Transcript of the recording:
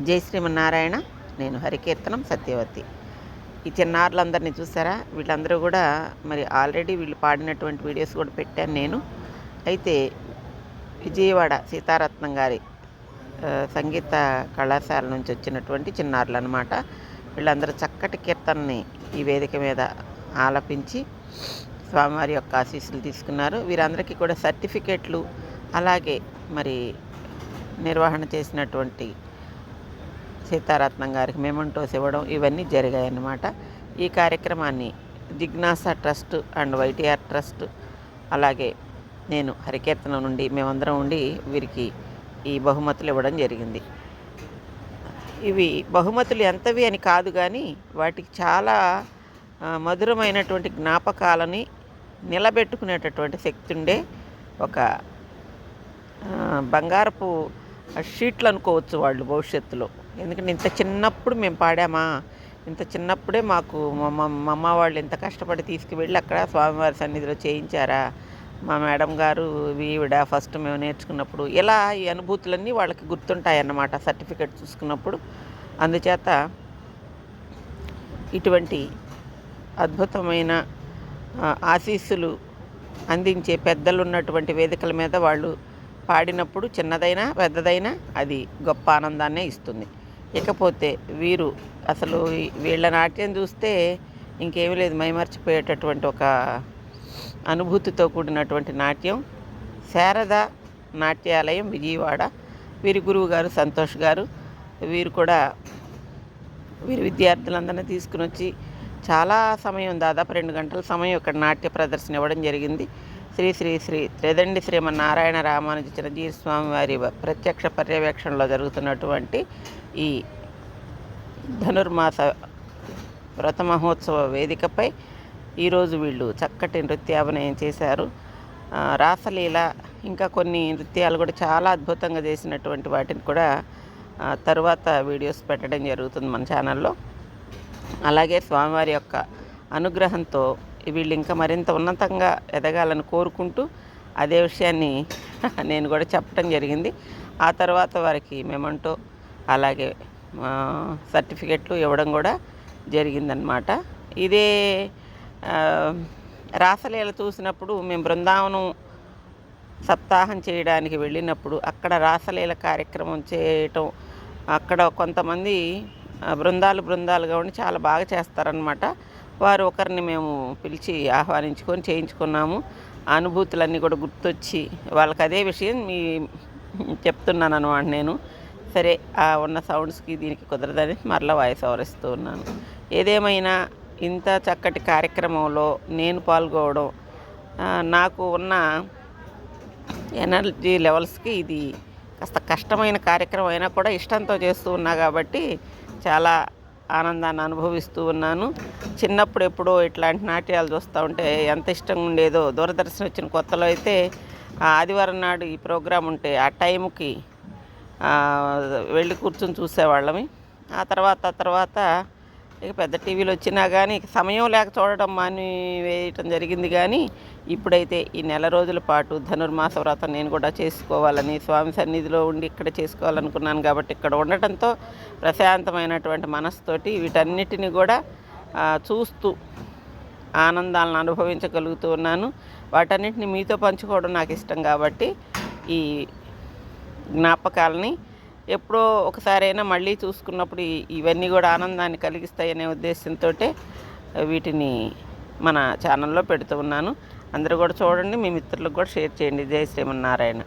జై శ్రీమన్నారాయణ. నేను హరికీర్తనం సత్యవతి. ఈ చిన్నారులందరినీ చూసారా? వీళ్ళందరూ కూడా మరి ఆల్రెడీ వీళ్ళు పాడినటువంటి వీడియోస్ కూడా పెట్టాను నేను. అయితే విజయవాడ సీతారత్నం గారి సంగీత కళాశాల నుంచి వచ్చినటువంటి చిన్నారులు అనమాట వీళ్ళందరూ చక్కటి కీర్తనని ఈ వేదిక మీద ఆలపించి స్వామివారి యొక్క ఆశీస్సులు తీసుకున్నారు. వీరందరికీ కూడా సర్టిఫికేట్లు అలాగే మరి నిర్వహణ చేసినటువంటి సీతారత్నం గారికి మెమంటోస్ ఇవ్వడం ఇవన్నీ జరిగాయన్నమాట. ఈ కార్యక్రమాన్ని జిజ్ఞాస ట్రస్ట్ అండ్ వైటీఆర్ ట్రస్ట్ అలాగే నేను హరికీర్తన నుండి మేమందరం ఉండి వీరికి ఈ బహుమతులు ఇవ్వడం జరిగింది. ఇవి బహుమతులు ఎంతవి అని కాదు కానీ వాటికి చాలా మధురమైనటువంటి జ్ఞాపకాలని నిలబెట్టుకునేటటువంటి శక్తి ఉండే ఒక బంగారపు షీట్లు అనుకోవచ్చు వాళ్ళు భవిష్యత్తులో. ఎందుకంటే ఇంత చిన్నప్పుడు మేము పాడామా? ఇంత చిన్నప్పుడే మాకు మా అమ్మ వాళ్ళు ఇంత కష్టపడి తీసుకువెళ్ళి అక్కడ స్వామివారి సన్నిధిలో చేయించారా? మా మేడం గారు ఈవిడ ఫస్ట్ మేము నేర్చుకున్నప్పుడు ఇలా ఈ అనుభూతులన్నీ వాళ్ళకి గుర్తుంటాయన్నమాట సర్టిఫికెట్ చూసుకున్నప్పుడు. అందుచేత ఇటువంటి అద్భుతమైన ఆశీస్సులు అందించే పెద్దలు ఉన్నటువంటి వేదికల మీద వాళ్ళు పాడినప్పుడు చిన్నదైనా పెద్దదైనా అది గొప్ప ఆనందాన్నే ఇస్తుంది. ఇకపోతే వీరు అసలు వీళ్ళ నాట్యం చూస్తే ఇంకేమీ లేదు మైమర్చిపోయేటటువంటి ఒక అనుభూతితో కూడినటువంటి నాట్యం. శారద నాట్యాలయం విజయవాడ. వీరి గురువు గారు సంతోష్ గారు వీరు కూడా వీరి విద్యార్థులందరినీ తీసుకుని వచ్చి చాలా సమయం దాదాపు రెండు గంటల సమయం ఇక్కడ నాట్య ప్రదర్శన ఇవ్వడం జరిగింది. శ్రీ శ్రీ శ్రీ త్రిదండి శ్రీమన్నారాయణ రామానుజ చిరంజీవి స్వామి ప్రత్యక్ష పర్యవేక్షణలో జరుగుతున్నటువంటి ఈ ధనుర్మాస వ్రత మహోత్సవ వేదికపై ఈరోజు వీళ్ళు చక్కటి నృత్యాభినయం చేశారు. రాసలీల ఇంకా కొన్ని నృత్యాలు కూడా చాలా అద్భుతంగా చేసినటువంటి వాటిని కూడా తర్వాత తరువాత వీడియోస్ పెట్టడం జరుగుతుంది మన ఛానల్లో. అలాగే స్వామివారి యొక్క అనుగ్రహంతో వీళ్ళు ఇంకా మరింత ఉన్నతంగా ఎదగాలని కోరుకుంటూ అదే విషయాన్ని నేను కూడా చెప్పడం జరిగింది. ఆ తర్వాత వారికి మెమంటో అలాగే సర్టిఫికెట్లు ఇవ్వడం కూడా జరిగిందనమాట ఇదే రాసలీల చూసినప్పుడు మేము బృందావనం సప్తాహం చేయడానికి వెళ్ళినప్పుడు అక్కడ రాసలీల కార్యక్రమం చేయటం అక్కడ కొంతమంది బృందాలు బృందాలుగా ఉండి చాలా బాగా చేస్తారనమాట వారు ఒకరిని మేము పిలిచి ఆహ్వానించుకొని చేయించుకున్నాము. అనుభూతులన్నీ కూడా గుర్తొచ్చి వాళ్ళకి అదే విషయం మీ చెప్తున్నాను అనమాట నేను. సరే ఆ ఉన్న సౌండ్స్కి దీనికి కుదరదని మరలా వాయిస్ ఓవరిస్తూ ఉన్నాను. ఏదేమైనా ఇంత చక్కటి కార్యక్రమంలో నేను పాల్గొవడం నాకు ఉన్న ఎనర్జీ లెవెల్స్కి ఇది కాస్త కష్టమైన కార్యక్రమం అయినా కూడా ఇష్టంతో చేస్తూ ఉన్నా కాబట్టి చాలా ఆనందాన్ని అనుభవిస్తూ ఉన్నాను. చిన్నప్పుడు ఎప్పుడో ఇట్లాంటి నాట్యాలు చూస్తూ ఉంటే ఎంత ఇష్టంగా ఉండేదో దూరదర్శన్ వచ్చిన కొత్తలో అయితే ఆదివారం నాడు ఈ ప్రోగ్రాం ఉంటే ఆ టైంకి వెళ్ళి కూర్చొని చూసేవాళ్ళమి. ఆ తర్వాత ఆ తర్వాత ఇక పెద్ద టీవీలు వచ్చినా కానీ సమయం లేక చూడడం మాని వేయటం జరిగింది కానీ ఇప్పుడైతే ఈ నెల రోజుల పాటు ధనుర్మాస వ్రతం నేను కూడా చేసుకోవాలని స్వామి సన్నిధిలో ఉండి ఇక్కడ చేసుకోవాలనుకున్నాను కాబట్టి ఇక్కడ ఉండటంతో ప్రశాంతమైనటువంటి మనసుతోటి వీటన్నిటిని కూడా చూస్తూ ఆనందాలను అనుభవించగలుగుతూ ఉన్నాను. వాటన్నిటిని మీతో పంచుకోవడం నాకు ఇష్టం కాబట్టి ఈ జ్ఞాపకాలని ఎప్పుడో ఒకసారైనా మళ్ళీ చూసుకున్నప్పుడు ఇవన్నీ కూడా ఆనందాన్ని కలిగిస్తాయనే ఉద్దేశంతో వీటిని మన ఛానల్లో పెడుతూ ఉన్నాను. అందరూ కూడా చూడండి మీ మిత్రులకు కూడా షేర్ చేయండి. జై శ్రీమన్నారాయణ.